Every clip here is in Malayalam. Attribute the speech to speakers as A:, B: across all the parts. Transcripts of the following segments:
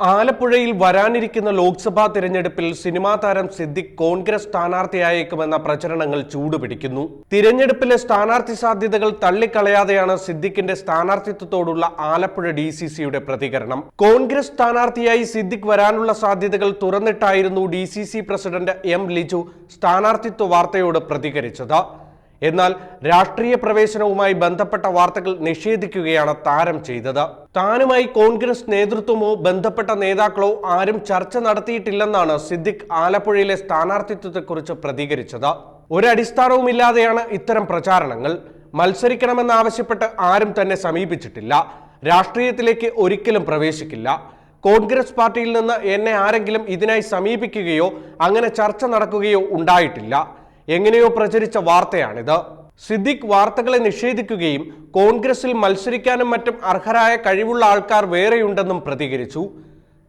A: ആലപ്പുഴയിൽ വരാനിരിക്കുന്ന ലോക്സഭാ തിരഞ്ഞെടുപ്പിൽ സിനിമാ താരം സിദ്ദിഖ് കോൺഗ്രസ് സ്ഥാനാർത്ഥിയായേക്കുമെന്ന പ്രചരണങ്ങൾ ചൂടുപിടിക്കുന്നു. തിരഞ്ഞെടുപ്പിലെ സ്ഥാനാർത്ഥി സാധ്യതകൾ തള്ളിക്കളയാതെയാണ് സിദ്ദിഖിന്റെ സ്ഥാനാർത്ഥിത്വത്തോടുള്ള ആലപ്പുഴ ഡി സി സിയുടെ പ്രതികരണം. കോൺഗ്രസ് സ്ഥാനാർത്ഥിയായി സിദ്ദിഖ് വരാനുള്ള സാധ്യതകൾ തുറന്നിട്ടായിരുന്നു D C C president M Liju സ്ഥാനാർത്ഥിത്വ വാർത്തയോട് പ്രതികരിച്ചത്. എന്നാൽ രാഷ്ട്രീയ പ്രവേശനവുമായി ബന്ധപ്പെട്ട വാർത്തകൾ നിഷേധിക്കുകയാണ് താരം ചെയ്തത്. താനുമായി കോൺഗ്രസ് നേതൃത്വമോ ബന്ധപ്പെട്ട നേതാക്കളോ ആരും ചർച്ച നടത്തിയിട്ടില്ലെന്നാണ് സിദ്ദിഖ് ആലപ്പുഴയിലെ സ്ഥാനാർത്ഥിത്വത്തെക്കുറിച്ച് പ്രതികരിച്ചത്. ഒരടിസ്ഥാനവുമില്ലാതെയാണ് ഇത്തരം പ്രചാരണങ്ങൾ. മത്സരിക്കണമെന്നാവശ്യപ്പെട്ട് ആരും തന്നെ സമീപിച്ചിട്ടില്ല. രാഷ്ട്രീയത്തിലേക്ക് ഒരിക്കലും പ്രവേശിക്കില്ല. കോൺഗ്രസ് പാർട്ടിയിൽ നിന്ന് എന്നെ ആരെങ്കിലും ഇതിനായി സമീപിക്കുകയോ അങ്ങനെ ചർച്ച നടക്കുകയോ ഉണ്ടായിട്ടില്ല. എങ്ങനെയോ പ്രചരിച്ച വാർത്തയാണിത്. സിദ്ദിഖ് വാർത്തകളെ നിഷേധിക്കുകയും കോൺഗ്രസിൽ മത്സരിക്കാനും മറ്റും അർഹരായ കഴിവുള്ള ആൾക്കാർ വേറെയുണ്ടെന്നും പ്രതികരിച്ചു.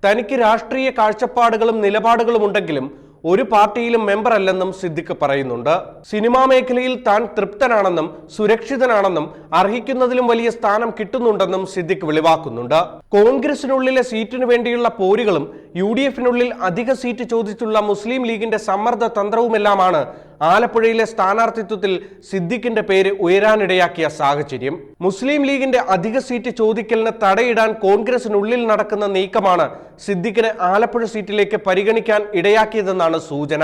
A: തനിക്ക് രാഷ്ട്രീയ കാഴ്ചപ്പാടുകളും നിലപാടുകളും ഉണ്ടെങ്കിലും ഒരു പാർട്ടിയിലും മെമ്പർ അല്ലെന്നും സിദ്ദിഖ് പറയുന്നുണ്ട്. സിനിമാ മേഖലയിൽ താൻ തൃപ്തനാണെന്നും സുരക്ഷിതനാണെന്നും അർഹിക്കുന്നതിലും വലിയ സ്ഥാനം കിട്ടുന്നുണ്ടെന്നും സിദ്ദിഖ് വെളിവാക്കുന്നുണ്ട്. കോൺഗ്രസിനുള്ളിലെ സീറ്റിനു വേണ്ടിയുള്ള പോരുകളും യു ഡി എഫിനുള്ളിൽ അധിക സീറ്റ് ചോദിച്ചുള്ള മുസ്ലിം ലീഗിന്റെ സമ്മർദ്ദ തന്ത്രവുമെല്ലാമാണ് ആലപ്പുഴയിലെ സ്ഥാനാർത്ഥിത്വത്തിൽ സിദ്ദിഖിന്റെ പേര് ഉയരാനിടയാക്കിയ സാഹചര്യം. മുസ്ലിം ലീഗിന്റെ അധിക സീറ്റ് ചോദിക്കലിന് തടയിടാൻ കോൺഗ്രസിനുള്ളിൽ നടക്കുന്ന നീക്കമാണ് സിദ്ദിഖിനെ ആലപ്പുഴ സീറ്റിലേക്ക് പരിഗണിക്കാൻ ഇടയാക്കിയതെന്നാണ് സൂചന.